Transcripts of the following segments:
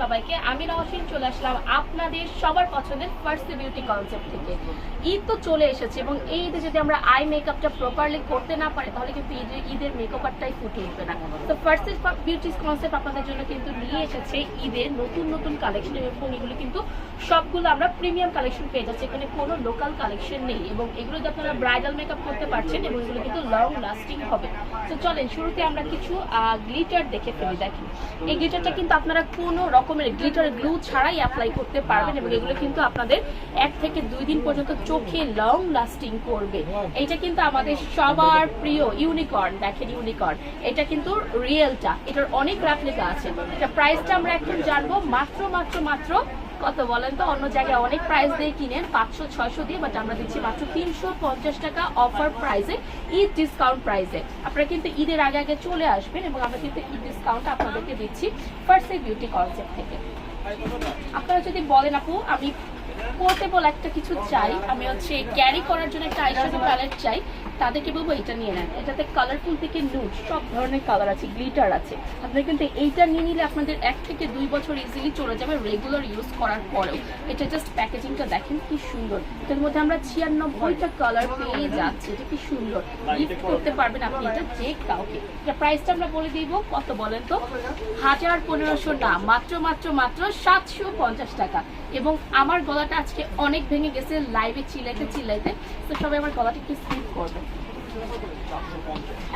সবাইকে। আমি চলে আসলাম আপনাদের সবার পছন্দের ফার্স্ট বিউটি কনসেপ্ট থেকে। ঈদ তো চলে এসেছে এবং এই ঈদে যদি আমরা আই মেকআপটা প্রপারলি করতে না পারি, তাহলে কিন্তু ঈদের ঈদের ফুটে উঠবে না। তো ফার্স্ট কনসেপ্ট আপনাদের জন্য কিন্তু নিয়ে এসেছে ঈদের নতুন নতুন কালেকশন এবং এগুলো কিন্তু সবগুলো আমরা প্রিমিয়াম কালেকশন পেয়ে যাচ্ছি। এখানে কোনো লোকাল কালেকশন নেই এবং এগুলো আপনারা ব্রাইডাল মেকআপ করতে পারছেন এবং এগুলো কিন্তু লং লাস্টিং হবে। তো চলেন, শুরুতে আমরা কিছু গ্লিটার দেখে ফেলি, দেখেন। এই গ্লিটারটা কিন্তু আপনারা কোনো রকমের গ্লিটার গ্লু ছাড়াই অ্যাপ্লাই করতে পারবেন এবং এগুলো কিন্তু আপনাদের এক থেকে দুই দিন পর্যন্ত চোখে লং লাস্টিং করবে। এটা কিন্তু আমাদের সবার প্রিয় ইউনিকর্ন দেখেন ইউনিকর্ন এটা কিন্তু রিয়েলটা এটার অনেক রেপ্লিকা আছে। এটা প্রাইসটা আমরা এখন জানব মাত্র মাত্র মাত্র কত বলেন তো, অন্য জায়গায় অনেক প্রাইস দিয়ে কিনেন, পাঁচশো, ছয়শো দিয়ে বাট আমরা দিচ্ছি মাত্র তিনশো পঞ্চাশ টাকা অফার প্রাইসে ঈদ ডিসকাউন্ট প্রাইসে আপনারা কিন্তু ঈদের আগে আগে চলে আসবেন এবং আমরা কিন্তু ঈদ ডিসকাউন্ট আপনাদেরকে দিচ্ছি ফার্স্ট বিউটি কনসেপ্ট থেকে। আপনারা যদি বলেন, আপু, আমি পোর্টেবল একটা কিছু চাই, আমি হচ্ছে ক্যারি করার জন্য একটা আইশ্যাডো প্যালেট চাই তাদেরকে বলব এটা নিয়ে নেন। এটাতে কালারফুল থেকে নুট সব ধরনের কালার আছে গ্লিটার আছে। আপনারা কিন্তু এইটা নিয়ে নিলে আপনাদের এক থেকে দুই বছর ইজিলি চলে যাবে রেগুলার ইউজ করার পরেও। এটা জাস্ট প্যাকেজিংটা দেখেন কি সুন্দর। এটার মধ্যে আমরা ছিয়ানব্বইটা কালার পেয়ে যাচ্ছি, এটা কি সুন্দর। গিফট করতে পারবেন আপনি এটা যে কাউকে। এটা প্রাইসটা আমরা বলে দিব, কত বলেন তো? হাজার পনেরোশো না, মাত্র মাত্র মাত্র সাতশো পঞ্চাশ টাকা। এবং আমার গলাটা আজকে অনেক ভেঙে গেছে লাইভে চিলাইতে চিলাইতে। তো সবাই আমার গলাটা একটু স্লিপ করবে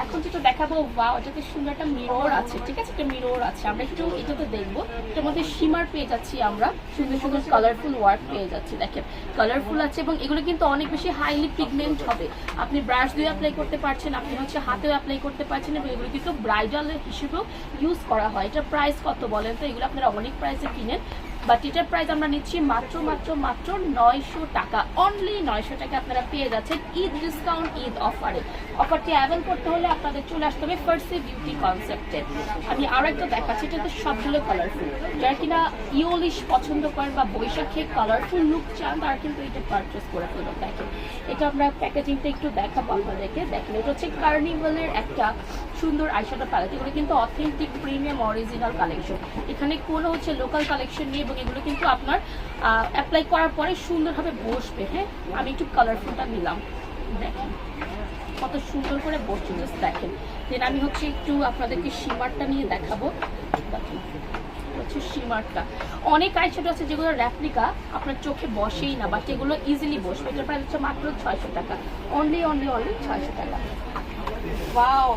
এখন যেটা দেখাবো বা ওটাতে সুন্দর একটা মিরর আছে, ঠিক আছে? একটা মিরর আছে। আমরা একটু এটাতে দেখব। এটার মধ্যে সীমার পেয়ে যাচ্ছি আমরা। সুন্দর সুন্দর কালারফুল ওয়ার্ক পেয়ে যাচ্ছি, দেখেন। কালারফুল আছে এবং এগুলো কিন্তু অনেক বেশি হাইলি পিগমেন্ট হবে। আপনি ব্রাশ দিয়ে অ্যাপ্লাই করতে পারছেন, আপনি হচ্ছে হাতেও অ্যাপ্লাই করতে পারছেন এবং এগুলো কিন্তু ব্রাইডাল হিসেবেও ইউজ করা হয়। এটার প্রাইস কত বলেন তো? এগুলো আপনারা অনেক প্রাইসে কিনেন। বাট এটার প্রাইস আমরা নিচ্ছি মাত্র মাত্র মাত্র নয়শো টাকা। অনলি নয়শো টাকা আপনারা পেয়ে যাচ্ছেন ঈদ ডিসকাউন্ট ঈদ অফারে অফারটি অ্যাভেল করতে হলে আপনাদের চলে আসতে হবে ফার্সি বিউটি কনসেপ্টে আমি আরও একটা দেখাচ্ছি এটাতে সবগুলো কালারফুল যারা কিনা ইওলিশ পছন্দ করেন বা বৈশাখে কালারফুল লুক চান, তারা কিন্তু এটা পারচেস করে ফেলবেন দেখেন, এটা আমরা প্যাকেজিংটা একটু দেখাবো আপনাদেরকে। দেখেন, এটা হচ্ছে কার্নিভালের একটা সুন্দর আইশ্যাডো প্যালেট এগুলো কিন্তু অথেন্টিক প্রিমিয়াম অরিজিনাল কালেকশন এখানে কোনো হচ্ছে লোকাল কালেকশন নেই এবং এগুলো কিন্তু আপনার অ্যাপ্লাই করার পরে সুন্দরভাবে বসবে হ্যাঁ? আমি একটু কালারফুলটা নিলাম। দেখেন, কত সুন্দর করে বসছে জাস্ট দেখেন। দেন আমি হচ্ছে একটু আপনাদেরকে সীমারটা নিয়ে দেখাবো। হচ্ছে সীমারটা অনেক আইশ্যাডো আছে যেগুলো র্যাপ্লিকা আপনার চোখে বসেই না বাট এগুলো ইজিলি বসবে। এটার প্রাইস হচ্ছে মাত্র ছয়শো টাকা। অনলি অনলি অনলি ছয়শো টাকা। ওয়াও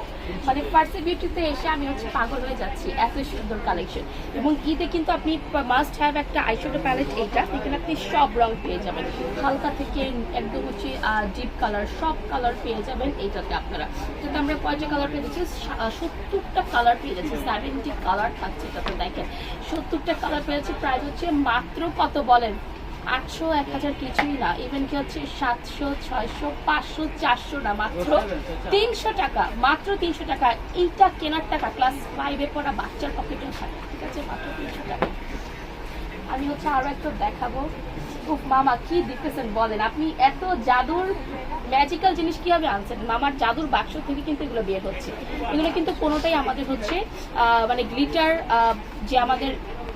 মানে ফার্সি বিউটিতে এসে আমি হচ্ছে পাগল হয়ে যাচ্ছি। এত সুন্দর কালেকশন এবং ঈদে কিন্তু আপনি মাস্ট হ্যাভ একটা আইশ্যাডো প্যালেট এইটা। এখানে আপনি সব রং পেয়ে যাবেন। হালকা থেকে একদম হচ্ছে ডিপ কালার সব কালার পেয়ে যাবেন এইটাতে আপনারা। কিন্তু আমরা কয়টা কালার পেয়ে যাচ্ছি? সত্তরটা কালার পেয়ে যাচ্ছি। সেভেন্টি কালার থাকছে এটাতে, দেখেন। সত্তরটা কালার পেয়ে যাচ্ছি। প্রাইস হচ্ছে মাত্র কত বলেন? আটশো এক হাজার কিছুই না। ইভেন কি হচ্ছে সাতশো ছয়শো পাঁচশো চারশো না মাত্র তিনশো টাকা মাত্র তিনশো টাকা। এইটা কেনার টাকা ক্লাস ফাইভে পড়া বাচ্চার পকেটেও থাকে ঠিক আছে? মাত্র তিনশো টাকা। আমি হচ্ছে আরও একটা দেখাবো। উফ মামা কি দেখতেছেন বলেন? আপনি এত জাদুর ম্যাজিক্যাল জিনিস কীভাবে আনছেন? মামার জাদুর বাক্স থেকে কিন্তু এগুলো বের হচ্ছে। এগুলো কিন্তু কোনোটাই আমাদের হচ্ছে মানে গ্লিটার যে আমাদের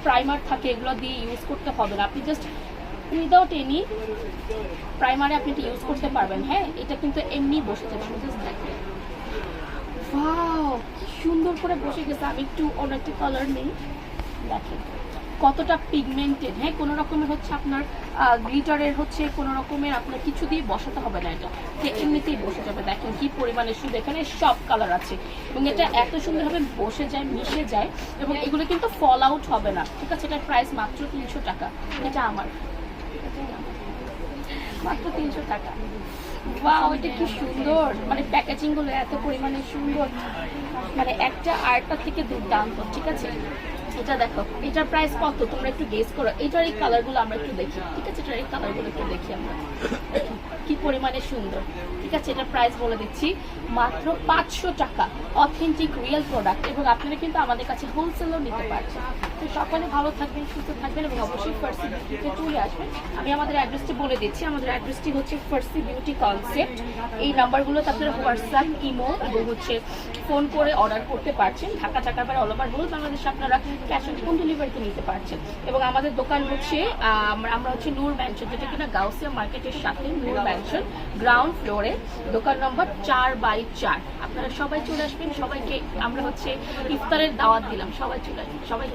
প্রাইমার থাকে এগুলো দিয়ে ইউজ করতে হবে না। আপনি জাস্ট উইদাউট এনি প্রাইমারে আপনি এটা ইউজ করতে পারবেন? হ্যাঁ এটা কিন্তু এমনি বসে যাবে দেখেন সুন্দর করে বসে গেছে। আমি একটু অন্য একটা কালার নেই। দেখেন, কতটা পিগমেন্টেড হ্যাঁ কোনো রকমের হচ্ছে আপনার গ্লিটারের হচ্ছে কোনো রকমের আপনার কিছু দিয়ে বসাতে হবে না এটা। যে এমনিতেই বসে যাবে। দেখেন কি পরিমাণে শুধু এখানে সব কালার আছে। এবং এটা এত সুন্দরভাবে বসে যায়, মিশে যায়। এবং এগুলো কিন্তু ফল আউট হবে না। ঠিক আছে, এটার প্রাইস মাত্র তিনশো টাকা। এটা আমার। মাত্র তিনশো টাকা। বা ওইটা কি সুন্দর। মানে প্যাকেজিংগুলো এত পরিমাণে সুন্দর। মানে একটা আর্টটা থেকে দুর্দান্ত, ঠিক আছে? এটা দেখো, এটার প্রাইস কত? তোমরা একটু গেস করো। এটার এই কালারগুলো আমরা একটু দেখি, ঠিক আছে? এটার এই কালারগুলো একটু দেখি আমরা। কি পরিমাণে সুন্দর। ঠিক আছে এটা প্রাইস বলে দিচ্ছি। মাত্র পাঁচশো টাকা অথেন্টিক রিয়েল প্রোডাক্ট এবং আপনারা কিন্তু আমাদের কাছে হোলসেলও নিতে পারছেন। তো সকালে ভালো থাকবেন, সুস্থ থাকবেন এবং অবশ্যই ফার্সি বিউটিতে চলে আসবেন। আমি আমাদের অ্যাড্রেসটি বলে দিচ্ছি। আমাদের অ্যাড্রেসটি হচ্ছে ফার্সি বিউটি কনসেপ্ট এই নাম্বারগুলোতে আপনারা হোয়াটসঅ্যাপ ইমো এবং হচ্ছে ফোন করে অর্ডার করতে পারছেন। ঢাকা চাকার বাইরে অল ওভার হোল বাংলাদেশে আপনারা ক্যাশ অন হোম ডেলিভারিতে নিতে পারছেন। এবং আমাদের দোকান হচ্ছে আমরা হচ্ছে নূর ম্যানশন যেটা কিনা গাউসিয়া মার্কেটের সাথে নূর ম্যানশন গ্রাউন্ড ফ্লোরে দোকান নম্বর চার বাই চার আপনারা সবাই চলে আসবেন, সবাইকে আমরা হচ্ছে ইফতারের দাওয়াত দিলাম, সবাই চলে আসবেন সবাই।